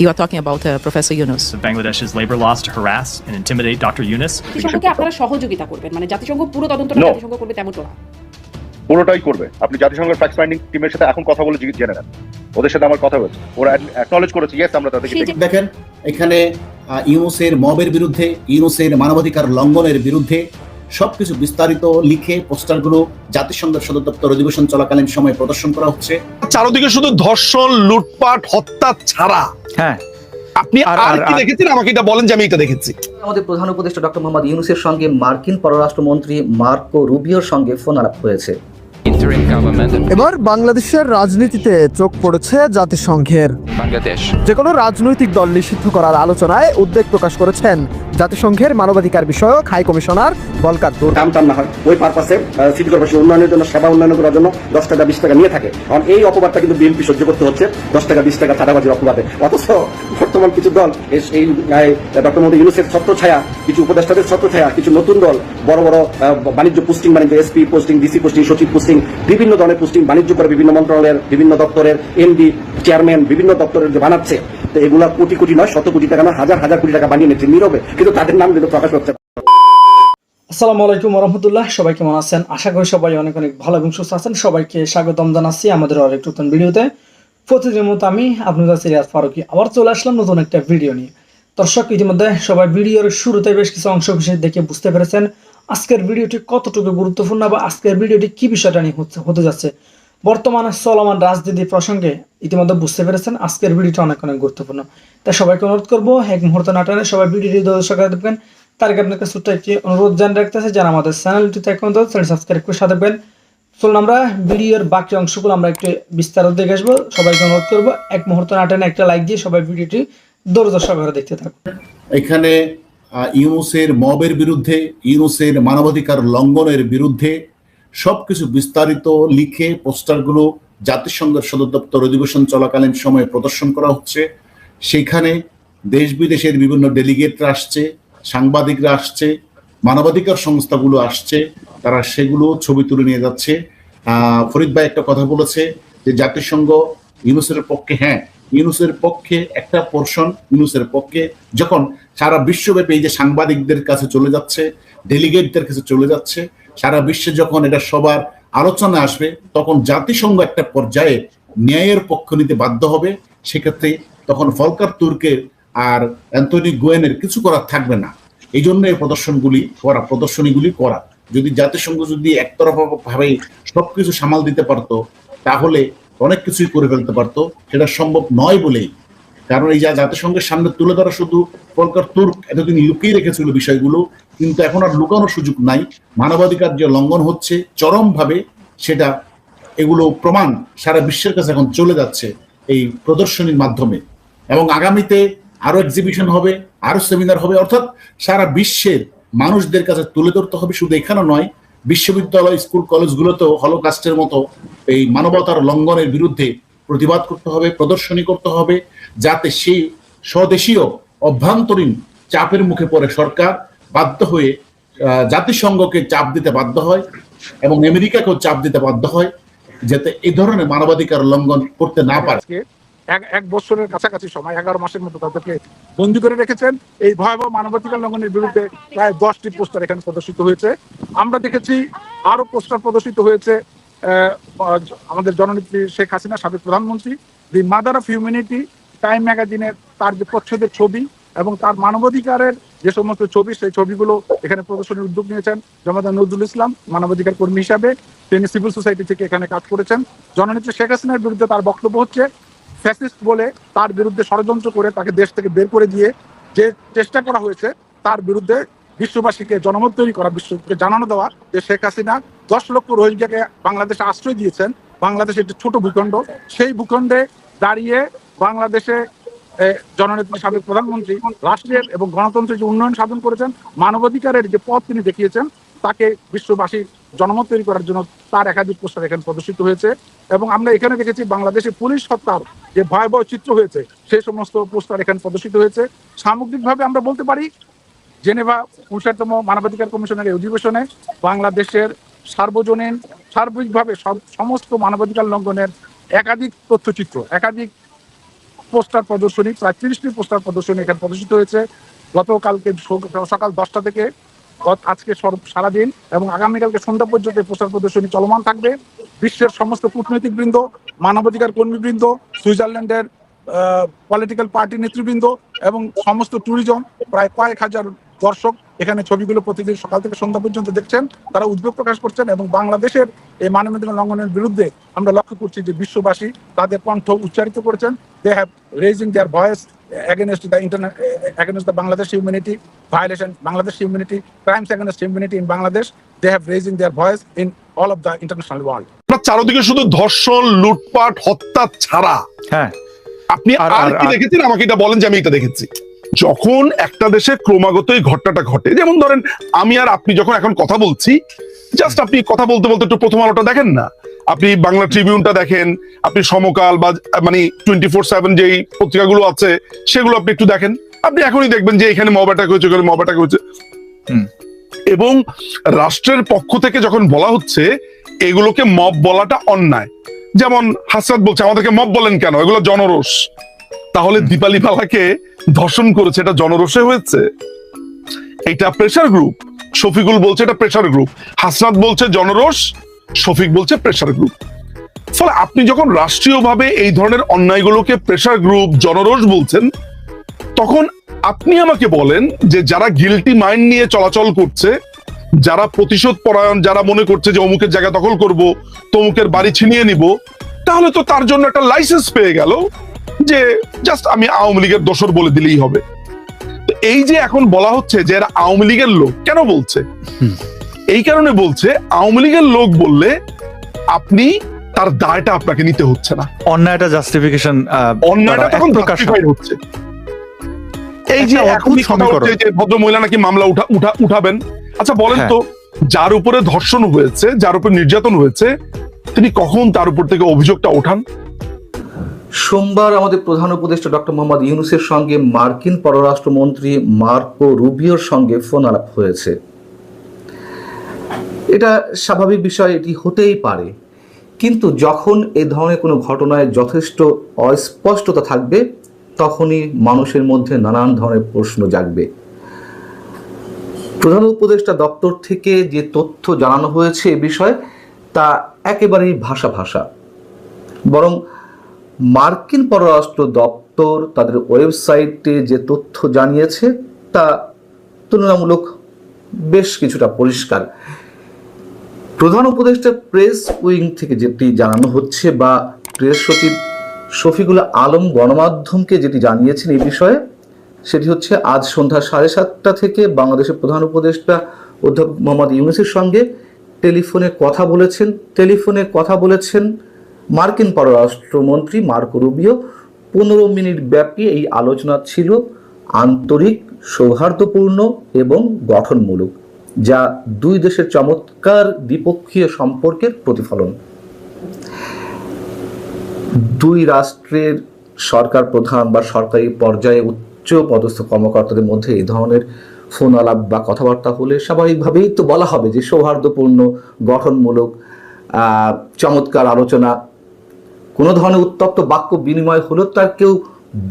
You are talking about uh, Professor Yunus. of Bangladesh's labor laws to harass and intimidate Dr. Yunus. জাতিসংঘকে আপনারা সহযোগিতা করবেন মানে জাতিসংঘ পুরো তদন্তটা No. জাতিসংঘ করবে তেমন না পুরোটাই করবে আপনি জাতিসংঘের ফ্যাক্ট ফাইন্ডিং টিমের সাথে এখন কথা বলে জেনে নেন ওদের সাথে আমার কথা হয়েছে ওরা অ্যাকনলেজ করেছে ইয়েস আমরা তাদেরকে সেই যে দেখেন এখানে আহ, ইউনুসের মবের বিরুদ্ধে ইউনুসের মানবাধিকার লঙ্ঘনের বিরুদ্ধে সবকিছু বিস্তারিত লিখে পোস্টারগুলো জাতিসংঘের সদর দপ্তর অধিবেশন চলাকালীন সময় প্রদর্শন করা হচ্ছে। চারদিকে শুধু ধর্ষণ লুটপাট হত্যা ছাড়া। হ্যাঁ। আপনি আর- কি দেখেছেন? আমাকে এটা বলেন যে আমি এটা দেখেছি। আমাদের প্রধান উপদেষ্টা ডক্টর মোহাম্মদ ইউনুসের সঙ্গে মার্কিন পররাষ্ট্রমন্ত্রী মার্কো রুবিওর সঙ্গে ফোন আলাপ হয়েছে। এবার বাংলাদেশের রাজনীতিতে চোখ পড়েছে জাতিসংঘের. যে কোনো রাজনৈতিক দল নিষিদ্ধ করার আলোচনায় উদ্বেগ প্রকাশ করেছেন জাতিসংঘের মানবাধিকার বিষয়ক হাই কমিশনার বলকার দুর কাম টাম না হয়। ওই পারপাসে সিটি কর্পোরেশন উন্নয়নের জন্য, সেবা উন্নয়ন করার জন্য দশ টাকা, বিশ টাকা নিয়ে থাকে। কারণ এই অপবাদটা কিন্তু বিএনপি সহ্য করতে হচ্ছে। দশ টাকা, বিশ টাকা চাঁদাবাজির অপবাদে। অথচ বর্তমান কিছু দল, এই- ডক্টর মোদী ইউনুসের ছত্র ছায়া কিছু উপদেষ্টাদের ছত্র ছায়া কিছু নতুন দল, বড় বড় বাণিজ্য পোস্টিং, বাণিজ্য এসপি পোস্টিং, ডিসি পোস্টিং, সচিব পোস্টিং, বিভিন্ন ধরনের পোস্টিং বাণিজ্য করে বিভিন্ন মন্ত্রণালয়ের বিভিন্ন দপ্তরের এমডি, চেয়ারম্যান, বিভিন্ন দপ্তরের যে বানাচ্ছে তো এগুলা কোটি কোটি নয়, শত কোটি টাকা নয় হাজার হাজার কোটি টাকা বানিয়ে নিচ্ছে নীরবে। কিন্তু তাদের নাম কিন্তু প্রকাশ হচ্ছে আসসালামু আলাইকুম রহমতুল্লাহ সবাই কেমন আছেন? আশা করি সবাই অনেক অনেক ভালো এবং সুস্থ আছেন। সবাইকে স্বাগতম জানাচ্ছি আমাদের আরেক নতুন ভিডিওতে। প্রতিদিনের মতো আমি আপনাদের সিরিয়াস ফারুকি আবার চলে আসলাম নতুন একটা ভিডিও নিয়ে। দর্শক, ইতিমধ্যে সবাই ভিডিওর শুরুতে বেশ কিছু অংশ বিশেষ দেখে বুঝতে পেরেছেন। আজকের ভিডিওটি কতটুকু গুরুত্বপূর্ণ বা আজকের ভিডিওটি কি বিষয়টা নিয়ে হচ্ছে হতে যাচ্ছে? বর্তমানে চলমান রাজনীতি প্রসঙ্গে ইতিমধ্যে বুঝতে পেরেছেন আজকের ভিডিওটা অনেক অনেক গুরুত্বপূর্ণ। তাই সবাইকে অনুরোধ করব এক মুহূর্ত নাটানে সবাই ভিডিওটি দর্শক দেখবেন। তার আগে আপনাকে ছোট্ট একটি অনুরোধ জানিয়ে রাখতেছে যারা আমাদের চ্যানেলটিতে এখন চ্যানেল সাবস্ক্রাইব করে সাথে থাকবেন। চলুন আমরা ভিডিওর বাকি অংশগুলো আমরা একটু বিস্তারিত দেখে আসব। সবাইকে অনুরোধ করব এক মুহূর্ত নাটানে একটা লাইক দিয়ে সবাই ভিডিওটি দৌড় দর্শক ঘরে দেখতে থাকুন। এখানে ইউনুসের মবের বিরুদ্ধে, ইউনুসের মানবাধিকার লঙ্ঘনের বিরুদ্ধে সবকিছু বিস্তারিত লিখে পোস্টারগুলো জাতিসংঘের সদর দপ্তর অধিবেশন চলাকালীন সময়ে প্রদর্শন করা হচ্ছে। সেখানে দেশ বিদেশের বিভিন্ন ডেলিগেটরা আসছে, সাংবাদিকরা আসছে, মানবাধিকার সংস্থাগুলো আসছে, তারা সেগুলো ছবি তুলে নিয়ে যাচ্ছে। ফরিদ ভাই একটা কথা বলেছে যে জাতিসংঘ ইউনুসের পক্ষে হ্যাঁ ইউনুসের পক্ষে একটা পোর্শন ইউনুসের পক্ষে, যখন সারা বিশ্বব্যাপী এই যে সাংবাদিকদের কাছে চলে যাচ্ছে, ডেলিগেটদের কাছে চলে যাচ্ছে সারা বিশ্বে যখন এটা সবার আলোচনা আসবে, তখন জাতিসংঘ একটা পর্যায়ে ন্যায়ের পক্ষ নিতে বাধ্য হবে। সেক্ষেত্রে তখন ফলকার তুর্কের আর অ্যান্থনি গোয়েনের কিছু করার থাকবে না। এই জন্য এই প্রদর্শনগুলি করা, প্রদর্শনীগুলি করা। যদি জাতিসংঘ যদি একতরফা ভাবে সবকিছু সামাল দিতে পারতো, তাহলে অনেক কিছুই করে ফেলতে পারতো। সেটা সম্ভব নয় বলেই কারণ এই যা জাতিসংঘের সামনে তুলে ধরা শুধু ফলকার তুর্ক, এতদিন লুকিয়ে রেখেছিল বিষয়গুলো, কিন্তু এখন আর লুকানোর সুযোগ নাই। মানবাধিকার যে লঙ্ঘন হচ্ছে, চরমভাবে সেটা এগুলো প্রমাণ সারা বিশ্বের কাছে এখন চলে যাচ্ছে এই প্রদর্শনীর মাধ্যমে। এবং আগামীতে আরও এক্সিবিশন হবে, আরও সেমিনার হবে, অর্থাৎ সারা বিশ্বের মানুষদের কাছে তুলে ধরতে হবে, শুধু এখানে নয়, বিশ্ববিদ্যালয়, স্কুল, কলেজগুলোতেও হলোকাস্টের মতো এই মানবতার লঙ্ঘনের বিরুদ্ধে প্রতিবাদ করতে হবে, প্রদর্শনী করতে হবে যাতে সেই স্বদেশীয় অভ্যন্তরীণ চাপের মুখে পড়ে সরকার বাধ্য হয়ে জাতিসংঘকে চাপ দিতে বাধ্য হয় এবং আমেরিকাকেও চাপ দিতে বাধ্য হয় যাতে এই ধরনের মানবাধিকার লঙ্ঘন করতে না পারে। এক বছরের কাছাকাছি সময়, এগারো মাসের মতো তাদেরকে বন্দি করে রেখেছেন। এই ভয়াবহ মানবাধিকার লঙ্ঘনের বিরুদ্ধে প্রায় দশটি পোস্টার এখানে প্রদর্শিত হয়েছে। আমরা দেখেছি আরও পোস্টার প্রদর্শিত হয়েছে আমাদের জননেত্রী শেখ হাসিনা, সাবেক প্রধানমন্ত্রী, the mother of humanity Time ম্যাগাজিনের তার যে প্রচ্ছদের ছবি এবং তার মানবাধিকারের যে সমস্ত ছবি, সেই ছবিগুলো এখানে প্রদর্শনের উদ্যোগ নিয়েছেন জমাদার নজরুল ইসলাম, মানবাধিকার কর্মী হিসাবে তিনি সিভিল সোসাইটি থেকে এখানে কাজ করেছেন। জননেত্রী শেখ হাসিনার বিরুদ্ধে তার বক্তব্য হচ্ছে, ফ্যাসিস্ট বলে তার বিরুদ্ধে ষড়যন্ত্র করে তাকে দেশ থেকে বের করে দিয়ে যে চেষ্টা করা হয়েছে, তার বিরুদ্ধে বিশ্ববাসীকে জনমত তৈরি করা, বিশ্বকে জানানো দেওয়া। যে শেখ হাসিনা দশ লক্ষ রোহিঙ্গাকে বাংলাদেশে আশ্রয় দিয়েছেন। বাংলাদেশ একটি ছোট ভূখণ্ড। সেই ভূখণ্ডে দাঁড়িয়ে বাংলাদেশে জননেত্রী সাবেক প্রধানমন্ত্রী রাষ্ট্রের এবং গণতন্ত্রের যে উন্নয়ন সাধন করেছেন, মানবাধিকারের যে পথ তিনি দেখিয়েছেন, তাকে বিশ্ববাসী জনমত তৈরি করার জন্য তার একাধিক পোস্টার এখানে প্রদর্শিত হয়েছে। এবং আমরা এখানে দেখেছি বাংলাদেশে পুলিশ হত্যার যে ভয়াবহ চিত্র হয়েছে সেই সমস্ত পোস্টার এখানে প্রদর্শিত হয়েছে। সামগ্রিকভাবে আমরা বলতে পারি, জেনেভা উনষাটতম মানবাধিকার কমিশনের এই অধিবেশনে বাংলাদেশের সার্বজনীন, সার্বিকভাবে সমস্ত মানবাধিকার লঙ্ঘনের একাধিক তথ্যচিত্র, একাধিক পোস্টার প্রদর্শনী, প্রায় তিরিশটি পোস্টার প্রদর্শনী এখানে প্রদর্শিত হয়েছে। গতকালকে সকাল দশটা থেকে আজকে সর- সারাদিন এবং আগামীকালকে সন্ধ্যা পর্যন্ত পোস্টার প্রদর্শনী চলমান থাকবে। বিশ্বের সমস্ত কূটনৈতিক বৃন্দ, মানবাধিকার কর্মীবৃন্দ সুইজারল্যান্ডের পলিটিক্যাল পার্টি নেতৃবৃন্দ এবং সমস্ত ট্যুরিজম প্রায় কয়েক হাজার দর্শক এখানে ছবিগুলো প্রতিদিন সকাল থেকে সন্ধ্যা পর্যন্ত দেখছেন তারা উদ্বেগ প্রকাশ করছেন এবং বাংলাদেশের এই মানবাধিকার লঙ্ঘনের বিরুদ্ধে আমরা লক্ষ্য করছি যে বিশ্ববাসী তাদের কণ্ঠ উচ্চারিত করেছেন। They have raising their voice against the internet against the Bangladesh humanity violation Bangladesh humanity crimes against humanity in Bangladesh. They have raising their voice in all of the international world. আপনার চারদিকে শুধু ধর্ষণ লুটপাট হত্যা ছাড়া। হ্যাঁ। আপনি আর- কি আর- দেখেছেন? আমাকে এটা বলেন যে আমি এটা দেখেছি। যখন একটা দেশে ক্রমাগত এই ঘটনাটা ঘটে যেমন ধরেন আমি আর আপনি যখন এখন কথা বলছি জাস্ট আপনি কথা বলতে বলতে একটু প্রথম আলোটা দেখেন না? আপনি বাংলা ট্রিবিউনটা দেখেন আপনি সমকাল বা মানে টোয়েন্টি ফোর সেভেন যেই পত্রিকাগুলো আছে সেগুলো আপনি একটু দেখেন। আপনি এখনই দেখবেন যে এখানে মব অ্যাটাক হয়েছে ওখানে মব অ্যাটাক হয়েছে। হুম। এবং রাষ্ট্রের পক্ষ থেকে যখন বলা হচ্ছে এগুলোকে মব বলাটা অন্যায়। যেমন হাসরাত বলছে আমাদেরকে মব বলেন কেন? এগুলো জনরোষ। তাহলে দীপালি পালাকে ধর্ষণ করেছে, এটা জনরোষে হয়েছে? এটা প্রেসার গ্রুপ শফিকুল বলছে এটা প্রেসার গ্রুপ হাসনাত বলছে জনরোষ, শফিক বলছে প্রেসার গ্রুপ ফলে আপনি যখন রাষ্ট্রীয়ভাবে এই ধরনের অন্যায়গুলোকে প্রেসার গ্রুপ জনরোষ বলছেন, তখন আপনি আমাকে বলেন যে যারা গিলটি মাইন্ড নিয়ে চলাচল করছে, যারা প্রতিশোধ পরায়ণ, যারা মনে করছে যে অমুকের জায়গা দখল করব, তমুকের বাড়ি ছিনিয়ে নিব, তাহলে তো তার জন্য একটা লাইসেন্স পেয়ে গেল। যে জাস্ট আমি আওয়ামী লীগের দোসর বলে দিলেই হবে। তো এই যে এখন বলা হচ্ছে যে এরা আওয়ামী লীগের লোক কেন বলছে? এই কারণে বলছে আওয়ামী লীগের লোক বললে আপনি তার দায়টা আপনাকে নিতে হচ্ছে না। অন্যায়টা জাস্টিফিকেশন অন্যায়টা তখন justified হচ্ছে। এই যে এখন। যে ভদ্র মহিলা নাকি মামলা উঠা উঠা উঠাবেন। আচ্ছা বলেন হ্যাঁ। তো যার উপরে ধর্ষণ হয়েছে যার উপর নির্যাতন হয়েছে তিনি কখন তার উপর থেকে অভিযোগটা ওঠান? সোমবার আমাদের প্রধান উপদেষ্টা ডক্টর মোহাম্মদ ইউনুসের সঙ্গে মার্কিন পররাষ্ট্রমন্ত্রী মার্কো রুবিওর সঙ্গে ফোন আলাপ হয়েছে। এটা স্বাভাবিক বিষয়, এটি হতেই পারে। কিন্তু যখন এ ধরনের কোনো ঘটনায় যথেষ্ট অস্পষ্টতা থাকবে, তখনই মানুষের মধ্যে নানান ধরনের প্রশ্ন জাগবে। প্রধান উপদেষ্টা দপ্তর থেকে যে তথ্য জানানো হয়েছে এ বিষয়ে, তা একেবারেই ভাষা ভাষা। বরং মার্কিন পররাষ্ট্র দপ্তর তাদের ওয়েবসাইটে যে তথ্য জানিয়েছে তা তুলনামূলক বেশ কিছুটা পরিষ্কার। প্রধান উপদেষ্টা প্রেস উইং থেকে যেটি জানানো হচ্ছে বা প্রেস সচিব শফিকুল আলম গণমাধ্যমকে যেটি জানিয়েছেন এই বিষয়ে, সেটি হচ্ছে আজ সন্ধ্যা সাড়ে সাতটা থেকে বাংলাদেশের প্রধান উপদেষ্টা অধ্যাপক মোহাম্মদ ইউনুসের সঙ্গে টেলিফোনে কথা বলেছেন। টেলিফোনে কথা বলেছেন মার্কিন পররাষ্ট্রমন্ত্রী মার্কো রুবিও পনেরো মিনিট ব্যাপী এই আলোচনা ছিল আন্তরিক, সৌহার্দ্যপূর্ণ এবং গঠনমূলক, যা দুই দেশের চমৎকার দ্বিপক্ষীয় সম্পর্কের প্রতিফলন। দুই রাষ্ট্রের সরকার প্রধান বা সরকারি পর্যায়ে উচ্চ পদস্থ কর্মকর্তাদের মধ্যে এই ধরনের ফোন আলাপ বা কথাবার্তা হলে স্বাভাবিকভাবেই তো বলা হবে যে সৌহার্দ্যপূর্ণ, গঠনমূলক চমৎকার আলোচনা কোনো ধরনের উত্তপ্ত বাক্য বিনিময় হলেও তার কেউ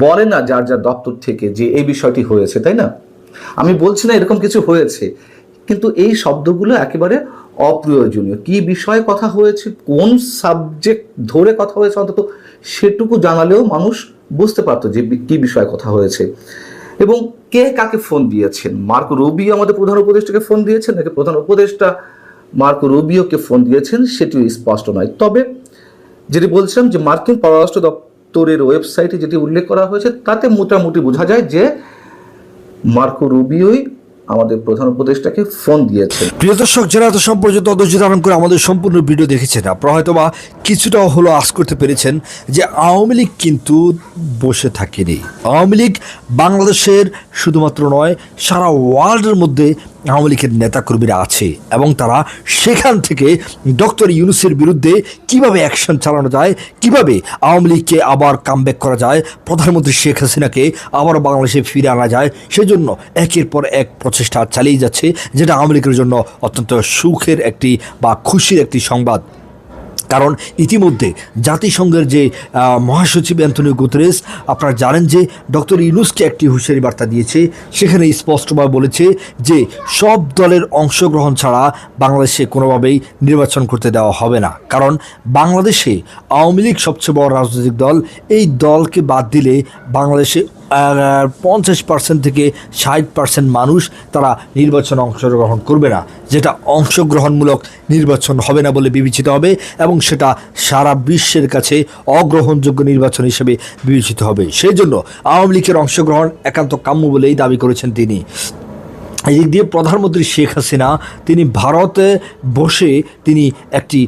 বলে না যার যার দপ্তর থেকে যে এই বিষয়টি হয়েছে, তাই না? আমি বলছি না এরকম কিছু হয়েছে, কিন্তু এই শব্দগুলো একেবারে অপ্রয়োজনীয়। কি বিষয়ে কথা হয়েছে, কোন সাবজেক্ট ধরে কথা হয়েছে অন্তত সেটুকু জানালেও মানুষ বুঝতে পারতো যে কি বিষয়ে কথা হয়েছে। এবং কে কাকে ফোন দিয়েছেন? মার্ক রুবিও আমাদের প্রধান উপদেষ্টাকে ফোন দিয়েছেন নাকি প্রধান উপদেষ্টা মার্ক রুবিওকে ফোন দিয়েছেন সেটিও স্পষ্ট নয়। তবে যেটি বলছিলাম যে মার্কিন পররাষ্ট্র দপ্তরের ওয়েবসাইটে যেটি উল্লেখ করা হয়েছে, তাতে মোটামুটি বোঝা যায় যে মার্কো রুবিওই আমাদের প্রধান উপদেষ্টাকে ফোন দিয়েছেন। প্রিয় দর্শক, যারা এত সম্পর্যন্ত অধৈর্য ধারণ করে আমাদের সম্পূর্ণ ভিডিও দেখেছেন, আপনারা হয়তো বা কিছুটা হলো আশ করতে পেরেছেন যে আওয়ামী লীগ কিন্তু বসে থাকেনি। আওয়ামী লীগ বাংলাদেশের শুধুমাত্র নয়, সারা ওয়ার্ল্ডের মধ্যে আওয়ামী লীগের নেতাকর্মীরা আছে এবং তারা সেখান থেকে ডক্টর ইউনুসের বিরুদ্ধে কীভাবে অ্যাকশন চালানো যায়, কীভাবে আওয়ামী লীগকে আবার কামব্যাক করা যায়, প্রধানমন্ত্রী শেখ হাসিনাকে আবার বাংলাদেশে ফিরে আনা যায়, সেজন্য একের পর এক প্রচেষ্টা চালিয়ে যাচ্ছে, যেটা আওয়ামী লীগের জন্য অত্যন্ত সুখের একটি বা খুশির একটি সংবাদ। কারণ ইতিমধ্যে জাতিসংঘের যে মহাসচিব অ্যান্টনিও গুতরেস, আপনারা জানেন যে ডক্টর ইউনুসকে একটি হুঁশিয়ারি বার্তা দিয়েছে, সেখানে স্পষ্টভাবে বলেছে যে সব দলের অংশগ্রহণ ছাড়া বাংলাদেশে কোনোভাবেই নির্বাচন করতে দেওয়া হবে না। কারণ বাংলাদেশে আওয়ামী লীগ সবচেয়ে বড় রাজনৈতিক দল, এই দলকে বাদ দিলে বাংলাদেশে পঞ্চাশ পার্সেন্ট থেকে ষাট পার্সেন্ট মানুষ তারা নির্বাচনে অংশগ্রহণ করবে না। যেটা অংশগ্রহণমূলক নির্বাচন হবে না বলে বিবেচিত হবে এবং সেটা সারা বিশ্বের কাছে অগ্রহণযোগ্য নির্বাচন হিসেবে বিবেচিত হবে। সেই জন্য আওয়ামী লীগের অংশগ্রহণ একান্ত কাম্য বলেই দাবি করেছেন তিনি। এদিক দিয়ে প্রধানমন্ত্রী শেখ হাসিনা, তিনি ভারতে বসে তিনি একটি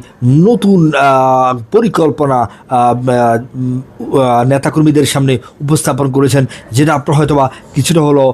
নতুন পরিকল্পনা নেতাকর্মীদের সামনে উপস্থাপন করেছেন, যেটা আপনারা হয়তোবা কিছুটা হলো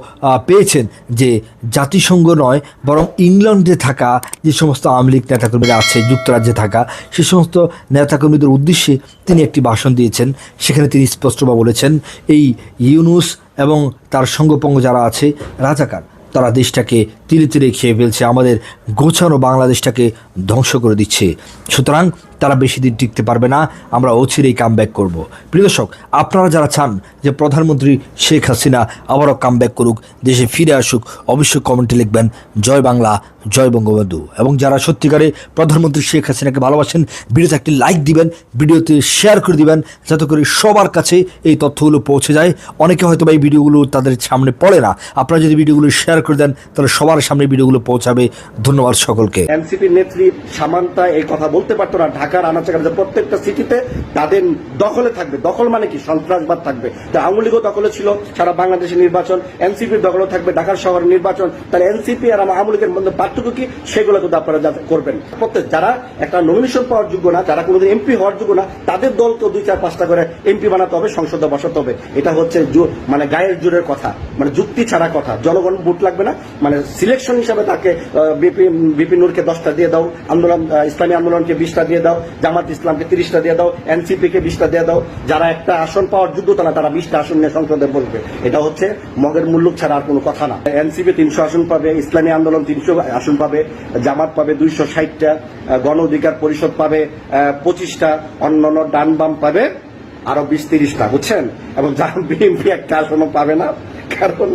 পেয়েছেন যে জাতিসংঘ নয়, বরং ইংল্যান্ডে থাকা যে সমস্ত আওয়ামী লীগ নেতাকর্মীরা আছে, যুক্তরাজ্যে থাকা, সে সমস্ত নেতাকর্মীদের উদ্দেশ্যে তিনি একটি ভাষণ দিয়েছেন। সেখানে তিনি স্পষ্টভাবে বলেছেন, এই ইউনুস এবং তার সঙ্গপঙ্গ যারা আছে, রাজাকার। তারা দেশটাকে তিলে তিলে খেয়ে ফেলছে, আমাদের গোছানো বাংলাদেশটাকে ধ্বংস করে দিচ্ছে। সুতরাং তারা বেশি দিন টিকতে পারবে না, আমরা অচিরেই কাম ব্যাক করব। প্রিয় দর্শক, আপনারা যারা চান যে প্রধানমন্ত্রী শেখ হাসিনা আবারও কাম ব্যাক করুক, দেশে ফিরে আসুক, অবশ্যই কমেন্টে লিখবেন, জয় বাংলা, জয় বঙ্গবন্ধু। এবং যারা সত্যিকারে প্রধানমন্ত্রী শেখ হাসিনাকে ভালোবাসেন, ভিডিওতে একটি লাইক দিবেন, ভিডিওতে শেয়ার করে দিবেন, যাতে করে সবার কাছে এই তথ্যগুলো পৌঁছে যায়। অনেকে হয়তো এই ভিডিওগুলো তাদের সামনে পড়ে না। আপনারা যদি ভিডিওগুলো শেয়ার করে দেন, তাহলে সবার সামনে ভিডিওগুলো পৌঁছাবে। ধন্যবাদ সকলকে। এনসিপির নেত্রী সামান্তা এই কথা বলতে পারতো না। ঢাকার আনাচে প্রত্যেকটা সিটিতে তাদের দখলে থাকবে। দখল মানে কি? সন্ত্রাসবাদ থাকবে। তা আওয়ামী লীগও দখলে ছিল। সারা বাংলাদেশের নির্বাচন, এনসিপির দখলে থাকবে। ঢাকার শহরের নির্বাচন। তাহলে এনসিপি আর আওয়ামী লীগের মধ্যে পার্থক্য কি? সেগুলো কিন্তু আপনারা করবেন। প্রত্যেক যারা একটা নমিনেশন পাওয়ার যোগ্য না, যারা কোনোদিন এমপি হওয়ার যোগ্য না, তাদের দলকে দুই, চার, পাঁচটা করে এমপি বানাতে হবে, সংসদে বসাতে হবে। এটা হচ্ছে মানে গায়ের জোরের কথা। মানে যুক্তি ছাড়া কথা। জনগণ ভোট লাগবে না। মানে সিলেকশন হিসাবে তাকে বিপি নূরকে দশটা দিয়ে দাও, আন্দোলন ইসলামী আন্দোলনকে বিশটা দিয়ে দাও, জামাত ইসলামকে তিরিশটা দিয়ে দাও এনসিপি কে বিশটা দিয়ে দাও, যারা একটা আসন পাওয়ার যোগ্যতা না তারা বিশটা আসন নিয়ে সংসদে বলবে এটা হচ্ছে মগের মুল্লুক ছাড়া আর কোনো কথা না। এনসিপি তিনশো আসন পাবে, ইসলামী আন্দোলন তিনশো আসন পাবে, জামাত পাবে দুইশো ষাটটা গণ অধিকার পরিষদ পাবে পঁচিশটা, অন্যান্য ডান বাম পাবে আরও বিশ তিরিশটা বুঝছেন? এবং যা বিএনপি একটা আসনও পাবে না, কারণ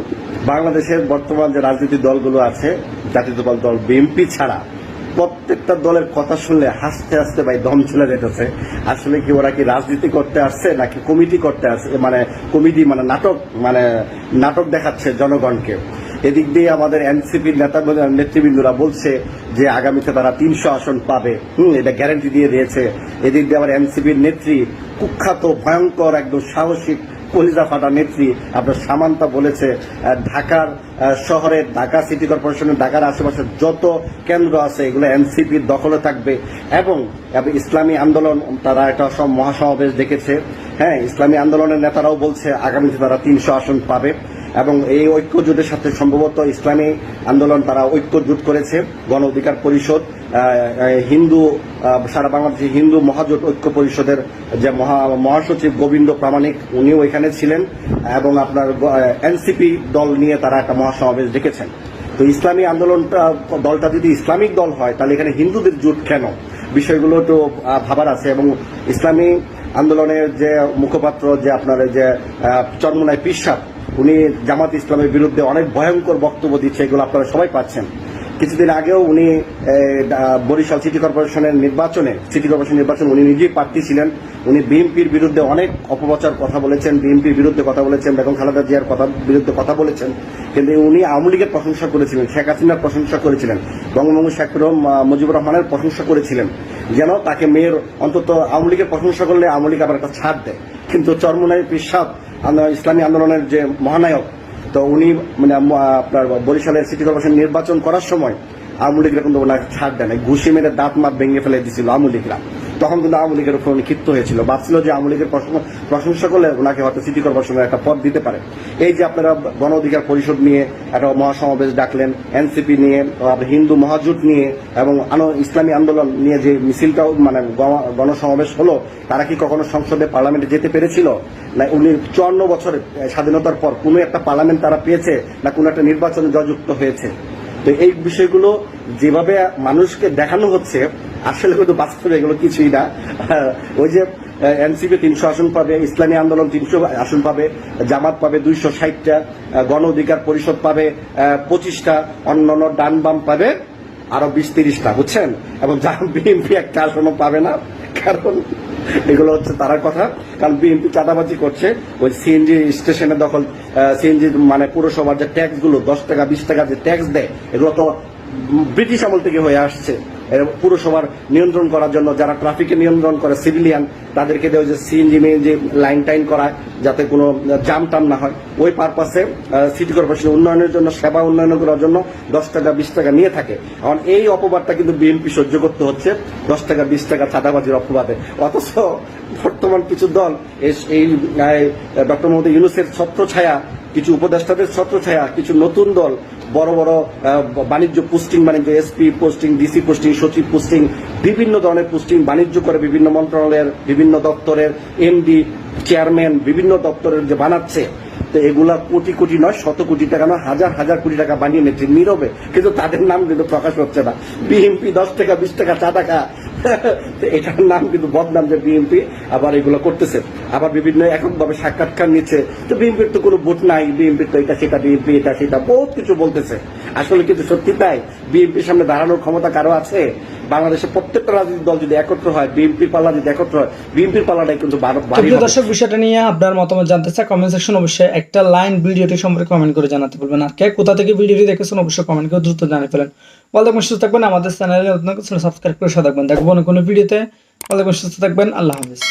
বাংলাদেশের বর্তমান যে রাজনৈতিক দলগুলো আছে জাতীয়তাবাদী দল বিএনপি ছাড়া, প্রত্যেকটা দলের কথা শুনলে হাসতে হাসতে ভাই দম চলে যেতেছে। আসলে কি ওরা কি রাজনীতি করতে আসছে, নাকি কমিটি করতে আসছে মানে কমিটি মানে নাটক মানে নাটক দেখাচ্ছে জনগণকে? এদিক দিয়ে আমাদের এনসিপির নেতা নেতৃবৃন্দরা বলছে যে আগামীতে তারা তিনশো আসন পাবে। হুম, এটা গ্যারান্টি দিয়ে দিয়েছে। এদিক দিয়ে আবার এনসিপির নেত্রী, কুখ্যাত, ভয়ঙ্কর একদম সাহসিক কলিজা ফাটা নেত্রী, আপনার সামান্তা বলেছে ঢাকার শহরের ঢাকা সিটি কর্পোরেশনের, ঢাকার আশেপাশে যত কেন্দ্র আছে, এগুলো এনসিপির দখলে থাকবে। এবং ইসলামী আন্দোলন, তারা একটা সব মহাসমাবেশ দেখেছে হ্যাঁ ইসলামী আন্দোলনের নেতারাও বলছে, আগামীতে তারা তিনশো আসন পাবে। এবং এই ঐক্য জোটের সাথে সম্ভবত ইসলামী আন্দোলন তারা ঐক্য জোট করেছে, গণ অধিকার পরিষদ হিন্দু সারা বাংলাদেশে হিন্দু মহাজোট ঐক্য পরিষদের যে মহা, মহাসচিব গোবিন্দ প্রামাণিক উনিও এখানে ছিলেন এবং আপনার এনসিপি দল নিয়ে তারা একটা মহাসমাবেশ ডেকেছেন। তো ইসলামী আন্দোলনটা, দলটা যদি ইসলামিক দল হয়, তাহলে এখানে হিন্দুদের জোট কেন? বিষয়গুলো তো ভাবার আছে এবং ইসলামী আন্দোলনের যে মুখপাত্র, যে আপনার যে চরমুনাই পিসাব উনি জামাত ইসলামের বিরুদ্ধে অনেক ভয়ঙ্কর বক্তব্য দিচ্ছে, এগুলো আপনারা সবাই পাচ্ছেন। কিছুদিন আগেও উনি বরিশাল সিটি কর্পোরেশনের নির্বাচনে, সিটি কর্পোরেশন নির্বাচন উনি নিজেই প্রার্থী ছিলেন। উনি বিএনপির বিরুদ্ধে অনেক অপপ্রচার কথা বলেছেন, বিএনপির বিরুদ্ধে কথা বলেছেন, বেগম খালেদা জিয়ার কথা, বিরুদ্ধে কথা বলেছেন। কিন্তু উনি আওয়ামী লীগের প্রশংসা করেছিলেন, শেখ হাসিনার প্রশংসা করেছিলেন, বঙ্গবন্ধু শেখ মুজিবুর রহমানের প্রশংসা করেছিলেন। যেন তাকে মেয়ের অন্তত আওয়ামী লীগের প্রশংসা করলে আওয়ামী লীগ আবার একটা ছাড় দেয়। কিন্তু চরমুনাই পিসাব ইসলামী আন্দোলনের যে মহানায়ক, তো উনি মানে আপনার বরিশালের সিটি কর্পোরেশন নির্বাচন করার সময় আওয়ামী লীগরা কিন্তু ওনাকে ছাড় দেয় না ঘুষি মেরে দাঁত মাত ভেঙে ফেলে দিয়েছিল আওয়ামী লীগরা। তখন কিন্তু আওয়ামী লীগের উপর ক্ষিপ্ত হয়েছিল। ভাবছিল যে আওয়ামী লীগের প্রশংসা- করলে ওনাকে হয়তো সিটি কর্পোরেশনের একটা পদ দিতে পারে। এই যে আপনারা গণ অধিকার পরিষদ নিয়ে একটা মহাসমাবেশ ডাকলেন এনসিপি নিয়ে হিন্দু মহাজোট নিয়ে এবং আনো- ইসলামী আন্দোলন নিয়ে যে মিছিলটাও মানে গণসমাবেশ হলো তারা কি কখনো সংসদে পার্লামেন্টে যেতে পেরেছিল? না উনি চুয়ান্ন বছরের আহ, স্বাধীনতার পর কোনো একটা পার্লামেন্ট তারা পেয়েছে না কোনো একটা নির্বাচনে জয়যুক্ত হয়েছে? তো এই বিষয়গুলো যেভাবে মানুষকে দেখানো হচ্ছে, আসলে কিন্তু বাস্তবে এগুলো কিছুই না। ওই যে এনসিপি তিনশো আসন পাবে, ইসলামী আন্দোলন তিনশো আসন পাবে, জামাত পাবে দুইশো ষাটটা গণ অধিকার পরিষদ পাবে পঁচিশটা অন্যান্য ডান বাম পাবে, আরও বিশ তিরিশটা, বুঝছেন? এবং বিএনপি একটা আসনও পাবে না, কারণ এগুলো হচ্ছে তার কথা। কারণ বিএনপি চাঁদাবাজি করছে, ওই সিএনজি স্টেশনে দখল সিএনজি মানে পুরসভার যে ট্যাক্সগুলো দশ টাকা, বিশ টাকা যে ট্যাক্স দেয়, এগুলো তো ব্রিটিশ আমল থেকে হয়ে আসছে। পুরসভার নিয়ন্ত্রণ করার জন্য যারা ট্রাফিকে নিয়ন্ত্রণ করে, সিভিলিয়ান, তাদেরকে দেওয়া যে সিএনজি যে লাইন টাইন করায় যাতে কোনো জাম টাম না হয়। ওই পারপাসে সিটি কর্পোরেশন উন্নয়নের জন্য, সেবা উন্নয়ন করার জন্য দশ টাকা, বিশ টাকা নিয়ে থাকে। এখন এই অপবাদটা কিন্তু বিএনপি সহ্য করতে হচ্ছে। দশ টাকা, বিশ টাকা চাঁদাবাজির অপবাদে। অথচ বর্তমান কিছু দল এই ডক্টর মোহাম্মদ ইউনুসের ছত্রছায়া, কিছু উপদেষ্টাদের ছত্রছায়া, কিছু নতুন দল বড় বড় বাণিজ্য পোস্টিং, বাণিজ্য এসপি পোস্টিং, ডিসি পোস্টিং, সচিব পোস্টিং, বিভিন্ন ধরনের পোস্টিং বাণিজ্য করে বিভিন্ন মন্ত্রণালয়ের, বিভিন্ন দপ্তরের এমডি, চেয়ারম্যান, বিভিন্ন দপ্তরের যে বানাচ্ছে, তো এগুলা কোটি কোটি নয়, শত কোটি টাকা নয়, হাজার হাজার কোটি টাকা বানিয়ে নিচ্ছে নীরবে। কিন্তু তাদের নাম কিন্তু প্রকাশ হচ্ছে না। বিএমপি দশ টাকা, বিশ টাকা, চা টাকা এটার নাম কিন্তু বদনাম যে বিএনপি আবার এগুলো করতেছে। আবার বিভিন্ন এককভাবে সাক্ষাৎকার নিচ্ছে। তো বিএনপির তো কোনো ভোট নাই। বিএনপির তো এটা সেটা বিএনপি এটা সেটা বহুত কিছু বলতেছে। আসলে কিন্তু সত্যি তাই। বিএনপির সামনে দাঁড়ানোর ক্ষমতা কারও আছে? বাংলাদেশের প্রত্যেকটা রাজনৈতিক দল যদি একত্র হয় বিএনপির পাল্লা যদি একত্র হয় বিএনপির পাল্লাটাই কিন্তু বারো- তো ভারী প্রিয় হবে। দর্শক বিষয়টা নিয়ে আপনার মতামত জানতে চাই কমেন্ট সেকশন অবশ্যই একটা লাইন ভিডিওটি সম্পর্কে কমেন্ট করে জানাতে বলবেন। আর কে কোথা থেকে ভিডিওটি দেখেছেন অবশ্যই কমেন্ট করে দ্রুত জানিয়ে ফেলেন। ভালো থাকবেন সুস্থ থাকবেন। আমাদের চ্যানেলে নতুন সাবস্ক্রাইব করে সাথে থাকবেন। দেখব কোনো ভিডিওতে। ভালো থাকবেন সুস্থ থাকবেন। আল্লাহ হাফিজ।